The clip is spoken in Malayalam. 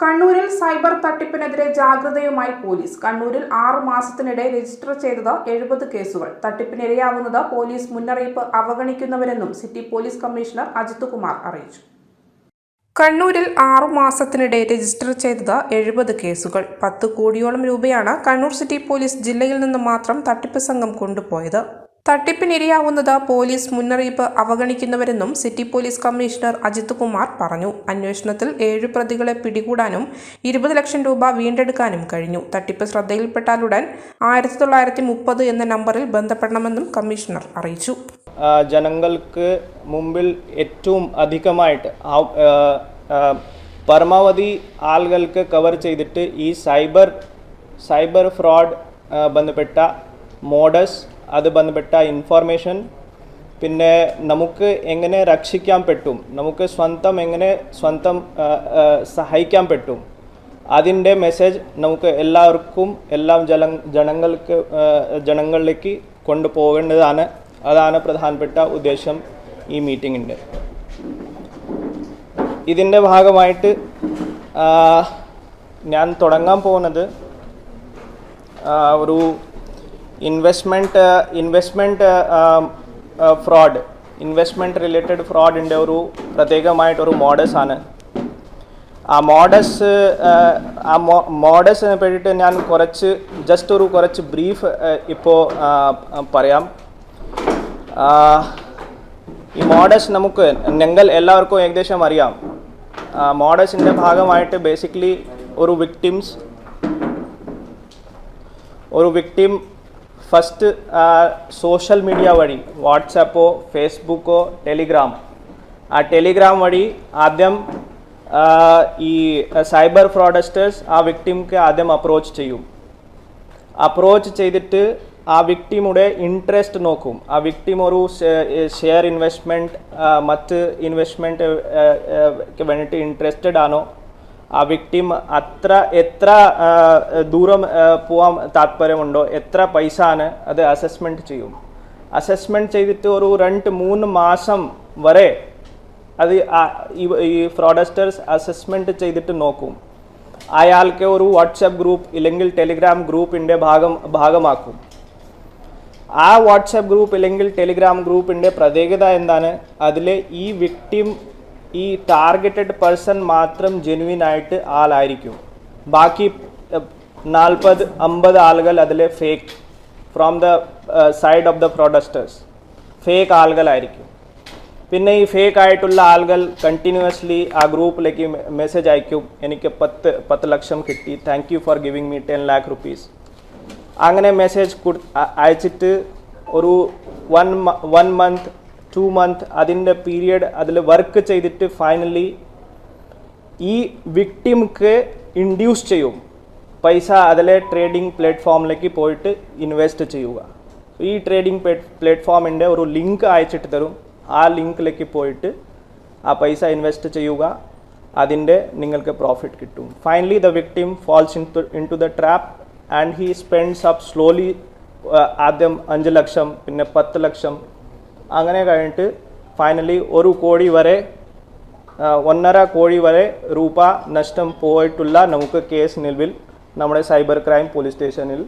കണ്ണൂരിൽ സൈബർ തട്ടിപ്പിനെതിരെ ജാഗ്രതയുമായി പോലീസ്. കണ്ണൂരിൽ ആറു മാസത്തിനിടെ രജിസ്റ്റർ ചെയ്തത് എഴുപത് കേസുകൾ. തട്ടിപ്പിനിരയാവുന്നത് പോലീസ് മുന്നറിയിപ്പ് അവഗണിക്കുന്നവരെന്നും city police commissioner Ajith Kumar അറിയിച്ചു. കണ്ണൂരിൽ ആറു മാസത്തിനിടെ രജിസ്റ്റർ ചെയ്തത് എഴുപത് കേസുകൾ. പത്ത് കോടിയോളം രൂപയാണ് കണ്ണൂർ സിറ്റി പോലീസ് ജില്ലയിൽ നിന്ന് മാത്രം തട്ടിപ്പ് സംഘം കൊണ്ടുപോയത്. തട്ടിപ്പിനിരയാവുന്നത് പോലീസ് മുന്നറിയിപ്പ് അവഗണിക്കുന്നവരെന്നും city police commissioner Ajith Kumar പറഞ്ഞു. അന്വേഷണത്തിൽ ഏഴ് പ്രതികളെ പിടികൂടാനും ഇരുപത് ലക്ഷം രൂപ വീണ്ടെടുക്കാനും കഴിഞ്ഞു. തട്ടിപ്പ് ശ്രദ്ധയിൽപ്പെട്ടാലുടൻ ആയിരത്തി തൊള്ളായിരത്തി മുപ്പത് എന്ന നമ്പറിൽ ബന്ധപ്പെടണമെന്നും കമ്മീഷണർ അറിയിച്ചു. ജനങ്ങൾക്ക് മുമ്പിൽ ഏറ്റവും അധികമായിട്ട് പരമാവധി ആളുകൾക്ക് കവർ ചെയ്തിട്ട് ഈ സൈബർ സൈബർ ഫ്രോഡ് ബന്ധപ്പെട്ട മോഡസ് അത് ബന്ധപ്പെട്ട ഇൻഫോർമേഷൻ പിന്നെ നമുക്ക് എങ്ങനെ രക്ഷിക്കാൻ പറ്റും? നമുക്ക് സ്വന്തം എങ്ങനെ സ്വന്തം സഹായിക്കാൻ പറ്റും? അതിന്റെ മെസ്സേജ് നമുക്ക് എല്ലാവർക്കും എല്ലാം ജല ജനങ്ങൾക്ക് ജനങ്ങളിലേക്ക് കൊണ്ടുപോകേണ്ടതാണ്. അതാണ് പ്രധാനപ്പെട്ട ഉദ്ദേശം ഈ മീറ്റിങ്ങിന്റെ ഇതിന്റെ ഭാഗമായിട്ട് ഞാൻ തുടങ്ങാൻ പോകുന്നത് ഒരു investment investment fraud investment related ഫ്രോഡിന്റെ ഒരു പ്രത്യേകമായിട്ടൊരു മോഡസ് ആണ്. ആ മോഡസ് ആ മോഡസിനെ പറ്റിയിട്ട് ഞാൻ കുറച്ച് ജസ്റ്റ് ഒരു കുറച്ച് ബ്രീഫ് ഇപ്പോൾ പറയാം. ഈ മോഡസ് നമുക്ക് ഞങ്ങൾ എല്ലാവർക്കും ഏകദേശം അറിയാം. മോഡസിന്റെ ഭാഗമായിട്ട് ബേസിക്കലി ഒരു വിക്ടിംസ് ഒരു വിക്ടിം ഫസ്റ്റ് സോഷ്യൽ മീഡിയ വഴി വാട്സാപ്പോ ഫേസ്ബുക്കോ ടെലിഗ്രാം. ആ ടെലിഗ്രാം വഴി ആദ്യം ഈ സൈബർ ഫ്രോഡസ്റ്റേഴ്സ് ആ വിക്ടിംക്ക് ആദ്യം അപ്രോച്ച് ചെയ്യും. അപ്രോച്ച് ചെയ്തിട്ട് ആ വിക്ടിമുടെ ഇൻട്രസ്റ്റ് നോക്കും. ആ വിക്ടിം ഒരു ഷെയർ ഇൻവെസ്റ്റ്മെന്റ് മറ്റ് ഇൻവെസ്റ്റ്മെന്റ് വേണ്ടിയിട്ട് ഇൻട്രസ്റ്റഡ് ആണോ? ആ വിക്ടിം അത്ര എത്ര ദൂരം പോവാൻ താല്പര്യമുണ്ടോ എത്ര പൈസ ആണ് അത് അസസ്മെന്റ് ചെയ്യും. അസസ്മെന്റ് ചെയ്തിട്ട് ഒരു രണ്ട് മൂന്ന് മാസം വരെ അത് ഈ- ഫ്രോഡസ്റ്റേഴ്സ് അസസ്മെന്റ് ചെയ്തിട്ട് നോക്കും. അയാൾക്ക് ഒരു വാട്സപ്പ് ഗ്രൂപ്പ് ഇല്ലെങ്കിൽ ടെലിഗ്രാം ഗ്രൂപ്പിന്റെ ഭാഗം ഭാഗമാക്കും. ആ വാട്സപ്പ് ഗ്രൂപ്പ് ഇല്ലെങ്കിൽ ടെലിഗ്രാം ഗ്രൂപ്പിന്റെ പ്രത്യേകത എന്താണ്? അതിലെ ഈ വിക്ടിം ഈ ടാർഗറ്റഡ് പേഴ്സൺ മാത്രം ജെനുവിൻ ആയിട്ട് ആളായിരിക്കും. ബാക്കി നാൽപ്പത് അമ്പത് ആളുകൾ അതിലെ fake from the side of the fraudsters fake ആളുകളായിരിക്കും. പിന്നെ ഈ ഫേക്ക് ആയിട്ടുള്ള ആളുകൾ കണ്ടിന്യൂസ്ലി ആ ഗ്രൂപ്പിലേക്ക് മെസ്സേജ് അയക്കും. എനിക്ക് പത്ത് പത്ത് ലക്ഷം കിട്ടി. Thank you for giving me ten lakh rupees അങ്ങനെ മെസ്സേജ് കൊടു അയച്ചിട്ട് ഒരു one one month two month അതിന്റെ പീരിയഡ് അതിൽ വർക്ക് ചെയ്തിട്ട് ഫൈനലി ഈ വിക്ടിംക്ക് ഇൻഡ്യൂസ് ചെയ്യും. പൈസ അതിലെ ട്രേഡിംഗ് പ്ലാറ്റ്ഫോമിലേക്ക് പോയിട്ട് ഇൻവെസ്റ്റ് ചെയ്യുക. ഈ ട്രേഡിംഗ് പ്ലാറ്റ്ഫോമിന്റെ ഒരു ലിങ്ക് അയച്ചിട്ട് തരും. ആ ലിങ്കിലേക്ക് പോയിട്ട് ആ പൈസ ഇൻവെസ്റ്റ് ചെയ്യുക. അതിന്റെ നിങ്ങൾക്ക് പ്രോഫിറ്റ് കിട്ടും. Finally the victim falls in into the trap and he spends up slowly ആദ്യം അഞ്ച് ലക്ഷം പിന്നെ പത്ത് ലക്ഷം അങ്ങനെ കഴിഞ്ഞിട്ട് ഫൈനലി ഒരു കോടി വരെ ഒന്നര കോടി വരെ രൂപ നഷ്ടം പോയിട്ടുള്ള നമുക്ക് കേസ് നിലവിൽ നമ്മുടെ സൈബർ ക്രൈം പോലീസ് സ്റ്റേഷനിൽ